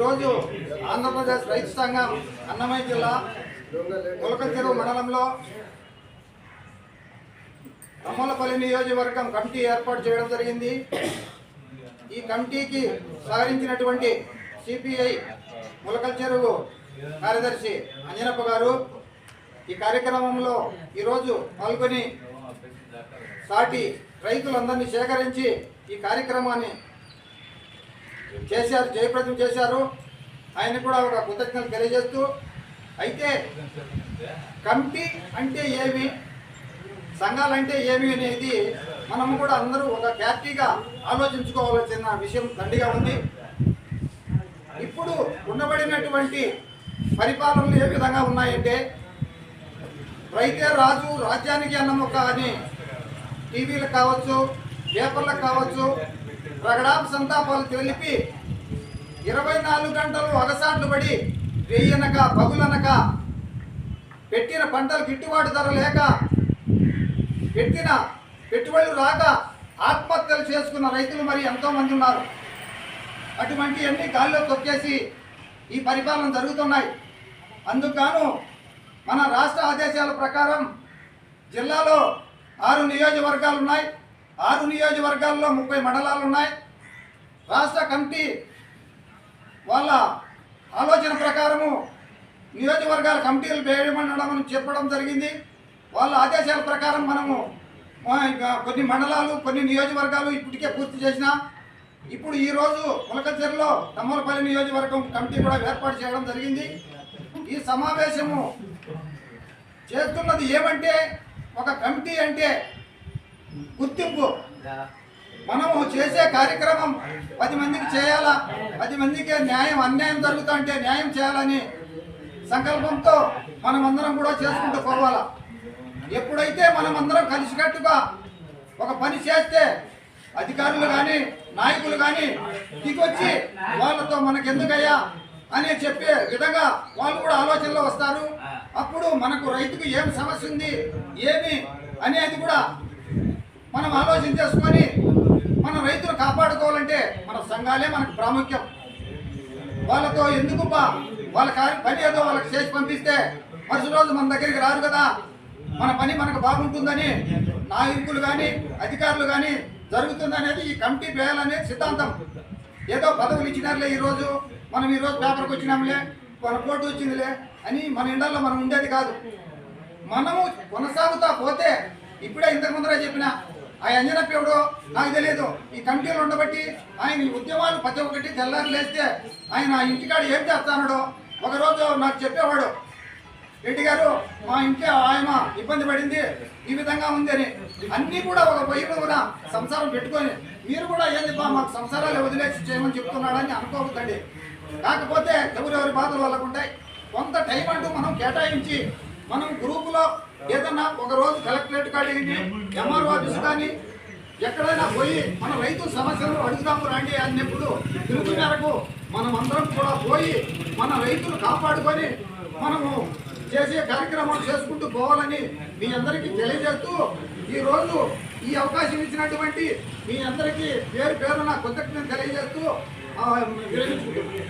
ఈరోజు ఆంధ్రప్రదేశ్ రైతు సంఘం అన్నమయ్య జిల్లా ములకచెరువు మండలంలో అమ్మలపల్లి నియోజకవర్గం కమిటీ ఏర్పాటు చేయడం జరిగింది. ఈ కమిటీకి సహకరించినటువంటి సిపిఐ ములకల్ చెరువు కార్యదర్శి అంజనప్ప గారు ఈ కార్యక్రమంలో ఈరోజు పాల్గొని సాటి రైతులందరినీ సేకరించి ఈ కార్యక్రమాన్ని చేశారు జయప్రదం చేశారు. ఆయన కూడా ఒక కృతజ్ఞతలు తెలియజేస్తూ అయితే కమిటీ అంటే ఏమి? సంఘాలు అంటే ఏమి అనేది మనము కూడా అందరూ ఒక క్లారిటీగా ఆలోచించుకోవాల్సిన విషయం దండిగా ఉంది. ఇప్పుడు ఉండబడినటువంటి పరిపాలనలు ఏ విధంగా ఉన్నాయంటే రైతే రాజు రాజ్యానికి అన్నం ఒక అని టీవీలు కావచ్చు పేపర్లకు కావచ్చు రగడాపు సంతాపాలు తెలిపి ఇరవై నాలుగు గంటలు అగసాట్లు పడి వెయ్యనక పగులనక పెట్టిన పంటలు గిట్టుబాటు ధర లేక పెట్టిన పెట్టుబడులు రాక ఆత్మహత్యలు చేసుకున్న రైతులు మరి ఎంతో మంది ఉన్నారు. అటువంటి అన్ని గాల్లో తొక్కేసి ఈ పరిపాలన జరుగుతున్నాయి. అందుకు మన రాష్ట్ర ఆదేశాల ప్రకారం జిల్లాలో ఆరు నియోజకవర్గాలు ఉన్నాయి. ఆరు నియోజకవర్గాల్లో ముప్పై మండలాలు ఉన్నాయి. రాష్ట్ర కమిటీ వాళ్ళ ఆలోచన ప్రకారము నియోజకవర్గాల కమిటీలు వేయమనడం చెప్పడం జరిగింది. వాళ్ళ ఆదేశాల ప్రకారం మనము కొన్ని మండలాలు కొన్ని నియోజకవర్గాలు ఇప్పటికే పూర్తి చేసిన. ఇప్పుడు ఈరోజు ములకచెరులో తమ్మలపల్లి నియోజకవర్గం కమిటీ కూడా ఏర్పాటు చేయడం జరిగింది. ఈ సమావేశము చేస్తున్నది ఏమంటే ఒక కమిటీ అంటే గుర్తింపు. మనము చేసే కార్యక్రమం పది మందికి చేయాలా? పది మందికి న్యాయం అన్యాయం జరుగుతా అంటే న్యాయం చేయాలని సంకల్పంతో మనమందరం కూడా చేసుకుంటూ పోవాలా? ఎప్పుడైతే మనమందరం కలిసికట్టుగా ఒక పని చేస్తే అధికారులు కానీ నాయకులు కానీ దిగొచ్చి వాళ్ళతో మనకెందుకయ్యా అని చెప్పే విధంగా వాళ్ళు కూడా ఆలోచనలో వస్తారు. అప్పుడు మనకు రైతుకు ఏం సమస్య ఉంది ఏమి అనేది కూడా మనం ఆలోచన చేసుకొని మన రైతులు కాపాడుకోవాలంటే మన సంఘాలే మనకు ప్రాముఖ్యం. వాళ్ళతో ఎందుకు వాళ్ళ పని ఏదో వాళ్ళకి చేసి పంపిస్తే మరుసటి రోజు మన దగ్గరికి రారు కదా. మన పని మనకు బాగుంటుందని నాయకులు కానీ అధికారులు కానీ జరుగుతుందనేది ఈ కమిటీ వేయాలనేది సిద్ధాంతం. ఏదో పదవులు ఇచ్చినారులే ఈరోజు. మనం ఈరోజు పేపర్కి వచ్చినాంలే మన కోర్టు వచ్చిందిలే అని మన ఇండల్లో మనం ఉండేది కాదు. మనము కొనసాగుతా పోతే ఇప్పుడే ఇంతకు ముందరే చెప్పిన ఆ ఎవడో? నాకు తెలియదు ఈ కమిటీలో ఉండబట్టి ఆయన ఉద్యమాలు ప్రతి ఒక్కటి తెల్లారి లేస్తే ఆయన ఆ ఇంటికాడ ఏం చేస్తానడో ఒకరోజు నాకు చెప్పేవాడు. రెడ్డి గారు మా ఇంటి ఆయన ఇబ్బంది పడింది. ఈ విధంగా ఉంది అని అన్నీ కూడా ఒక వైపు కూడా సంసారం పెట్టుకొని మీరు కూడా ఏంది బా మాకు సంసారాలు వదిలేసి చేయమని చెప్తున్నాడని అనుకోవద్దండి. కాకపోతే ఎవరెవరి బాధలు వాళ్ళకు ఉంటాయి. కొంత టైం అంటూ మనం కేటాయించి మనం గ్రూపులో ఏదన్నా ఒక రోజు కలెక్టరేట్ కాడికి ఎంఆర్ఓ ఆఫీస్ కానీ ఎక్కడైనా పోయి మన రైతు సమస్యలు అడుగుదాము రండి అన్నప్పుడు పిలుపు మేరకు మనం అందరం కూడా పోయి మన రైతులు కాపాడుకొని మనము చేసే కార్యక్రమాలు చేసుకుంటూ పోవాలని మీ అందరికీ తెలియజేస్తూ ఈరోజు ఈ అవకాశం ఇచ్చినటువంటి మీ అందరికీ పేరు పేరున కృతజ్ఞత తెలియజేస్తూ విరమించుకుంటున్నాను.